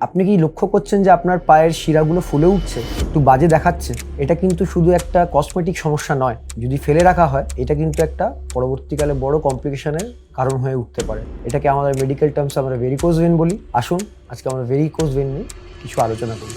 আপনি কি লক্ষ্য করছেন যে আপনার পায়ের শিরাগুলো ফুলে উঠছে? একটু বাজে দেখাচ্ছে। এটা কিন্তু শুধু একটা কসমেটিক সমস্যা নয়। যদি ফেলে রাখা হয়, এটা কিন্তু একটা পরবর্তীকালে বড় কমপ্লিকেশনের কারণ হয়ে উঠতে পারে। এটাকে আমাদের মেডিকেল টার্মস আমরা ভেরিকোজ ভেন বলি। আসুন, আজকে আমরা ভেরিকোজ ভেন নিয়ে কিছু আলোচনা করি।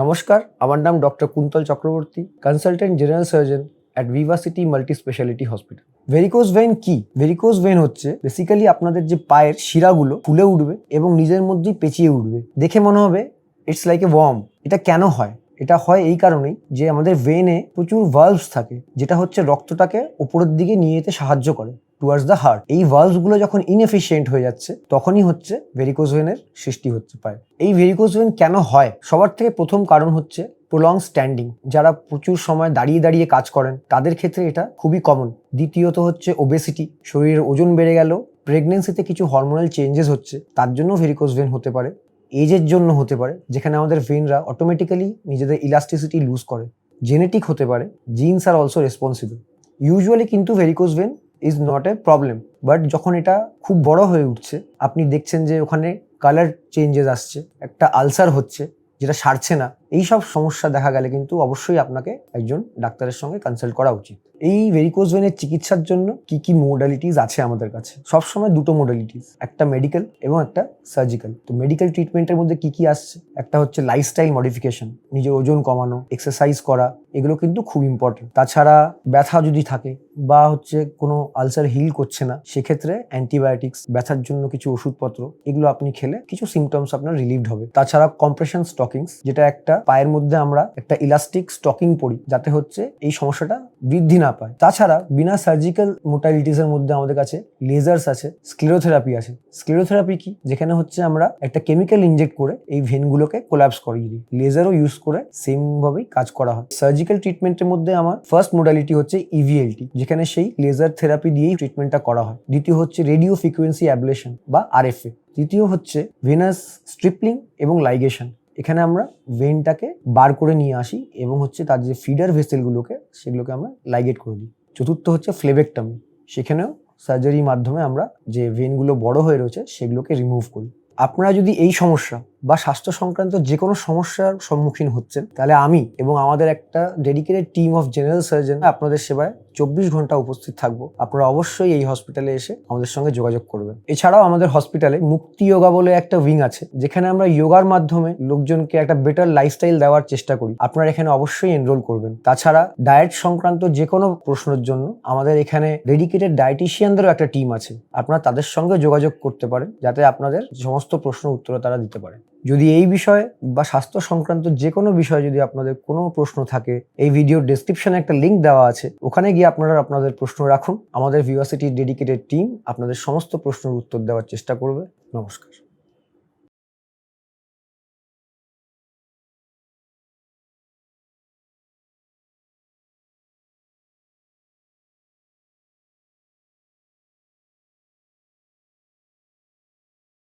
নমস্কার, আমার নাম doctor Kuntal Chakraborty consultant general surgeon at Vivacity multi speciality hospital varicose vein কি? ভেরিকোজ ভেন হচ্ছে বেসিক্যালি আপনাদের যে পায়ের শিরাগুলো ফুলে উঠবে এবং নিজের মধ্যেই পেঁচিয়ে উঠবে। দেখে মনে হবে ইটস লাইক এ ওয়ার্ম এটা কেন হয়? এটা হয় এই কারণেই যে আমাদের ভেনে প্রচুর ভালভস থাকে, যেটা হচ্ছে রক্তটাকে উপরের দিকে নিয়ে যেতে সাহায্য করে টুয়ার্ডস দ্য হার্ট এই ভালভসগুলো যখন ইনএফিসিয়েন্ট হয়ে যাচ্ছে, তখনই হচ্ছে ভেরিকোজ ভেনের সৃষ্টি হচ্ছে পায় এই ভেরিকোজ ভেন কেন হয়? সবার থেকে প্রথম কারণ হচ্ছে প্রলং স্ট্যান্ডিং যারা প্রচুর সময় দাঁড়িয়ে দাঁড়িয়ে কাজ করেন, তাদের ক্ষেত্রে এটা খুবই কমন দ্বিতীয়ত হচ্ছে ওবেসিটি শরীরের ওজন বেড়ে গেল প্রেগনেন্সিতে কিছু হরমোনাল চেঞ্জেস হচ্ছে, তার জন্য ভেরিকোজ ভেন হতে পারে। এজের জন্য হতে পারে, যেখানে আমাদের ভেনরা অটোমেটিক্যালি নিজেদের ইলাস্টিসিটি লুজ করে। জেনেটিক হতে পারে জিন্স আর অলসো রেসপন্সিবল ইউজুয়ালি কিন্তু varicose vein is not a problem but যখন এটা খুব বড় হয়ে উঠছে, আপনি দেখছেন যে ওখানে কালার চেঞ্জেস আসছে, একটা আলসার হচ্ছে, যেটা সারছে না। এই সব সমস্যা দেখা গেলে কিন্তু অবশ্যই আপনাকে একজন ডাক্তারের সঙ্গে কনসাল্ট করা উচিত। এই ভেরিকোজ ভেনের চিকিৎসার জন্য কি কি মোডালিটিস আছে আমাদের কাছে? সবসময় দুটো মোডালিটিস একটা মেডিকেল এবং একটা সার্জিক্যাল তো মেডিকেল ট্রিটমেন্টের মধ্যে কি কি আসছে? একটা হচ্ছে লাইফস্টাইল মডিফিকেশন নিজের ওজন কমানো এক্সারসাইজ করা, এগুলো কিন্তু খুব ইম্পর্টেন্ট তাছাড়া ব্যথা যদি থাকে বা হচ্ছে কোনো আলসার হিল করছে না, সেক্ষেত্রে অ্যান্টিবায়োটিক্স ব্যথার জন্য কিছু ওষুধপত্র, এগুলো আপনি খেলে কিছু সিমটমস আপনার রিলিভড হবে। তাছাড়া কম্প্রেশন স্টকিংস যেটা একটা পায়ের মধ্যে আমরা একটা ইলাস্টিক স্টকিং পরি, যাতে হচ্ছে এই সমস্যাটা বৃদ্ধি না পায়। তাছাড়া বিনা সার্জিক্যাল মোটালিটিস এর মধ্যে আমাদের কাছে লেজার্স আছে স্ক্লেরোথেরাপি আছে। স্ক্লেরোথেরাপি কি? যেখানে হচ্ছে আমরা একটা কেমিক্যাল ইনজেক্ট করে এই ভেনগুলোকে কোলাপস করিয়ে দিই। লেজারও ইউজ করে সেম ভাবেই কাজ করা হয়। সার্জিক্যাল ট্রিটমেন্টের মধ্যে আমার ফার্স্ট মোডালিটি হচ্ছে E ইভিএলটি যেখানে সেই লেজার থেরাপি দিয়েই ট্রিটমেন্টটা করা হয়। দ্বিতীয় হচ্ছে রেডিও ফ্রিকোয়েন্সি অ্যাবলেশন বা আরএফএ তৃতীয় হচ্ছে ভেনাস স্ট্রিপলিং এবং লাইগেশন এখানে আমরা ভেনটাকে বার করে নিয়ে আসি এবং হচ্ছে তার যে ফিডার ভেসেলগুলোকে সেগুলোকে আমরা লাইগেট করে দিই। চতুর্থ হচ্ছে ফ্লেবেকটামি সেখানেও সার্জারির মাধ্যমে আমরা যে ভেনগুলো বড় হয়ে রয়েছে, সেগুলোকে রিমুভ করি। আপনারা যদি এই সমস্যা বা স্বাস্থ্য সংক্রান্ত যে কোনো সমস্যার সম্মুখীন হচ্ছেন, তাহলে আমি এবং আমাদের একটা dedicated team of general surgeon আপনাদের সেবায় চব্বিশ ঘণ্টা উপস্থিত থাকব। আপনারা অবশ্যই এই হসপিটালে এসে আমাদের সঙ্গে যোগাযোগ করবেন। এছাড়াও আমাদের হসপিটালে মুক্তি যোগা বলে একটা উইং আছে, যেখানে আমরা যোগার মাধ্যমে লোকজনকে একটা বেটার লাইফস্টাইল দেওয়ার চেষ্টা করি। আপনারা এখানে অবশ্যই এনরোল করবেন। তাছাড়া ডায়েট সংক্রান্ত যে কোনো প্রশ্নের জন্য আমাদের এখানে ডেডিকেটেড ডায়েটিশিয়ানদেরও একটা টিম আছে। আপনারা তাদের সঙ্গে যোগাযোগ করতে পারেন, যাতে আপনাদের সমস্ত প্রশ্ন উত্তর তারা দিতে পারে। যদি এই বিষয়ে বা স্বাস্থ্য সংক্রান্ত যে কোনো বিষয়ে যদি আপনাদের কোনো প্রশ্ন থাকে, এই ভিডিওর ডেসক্রিপশনে একটা লিঙ্ক দেওয়া আছে। ওখানে গিয়ে আপনারা আপনাদের প্রশ্ন রাখুন। আমাদের ভিউয়াসিটির ডেডিকেটেড টিম আপনাদের সমস্ত প্রশ্নের উত্তর দেওয়ার চেষ্টা করবে। নমস্কার।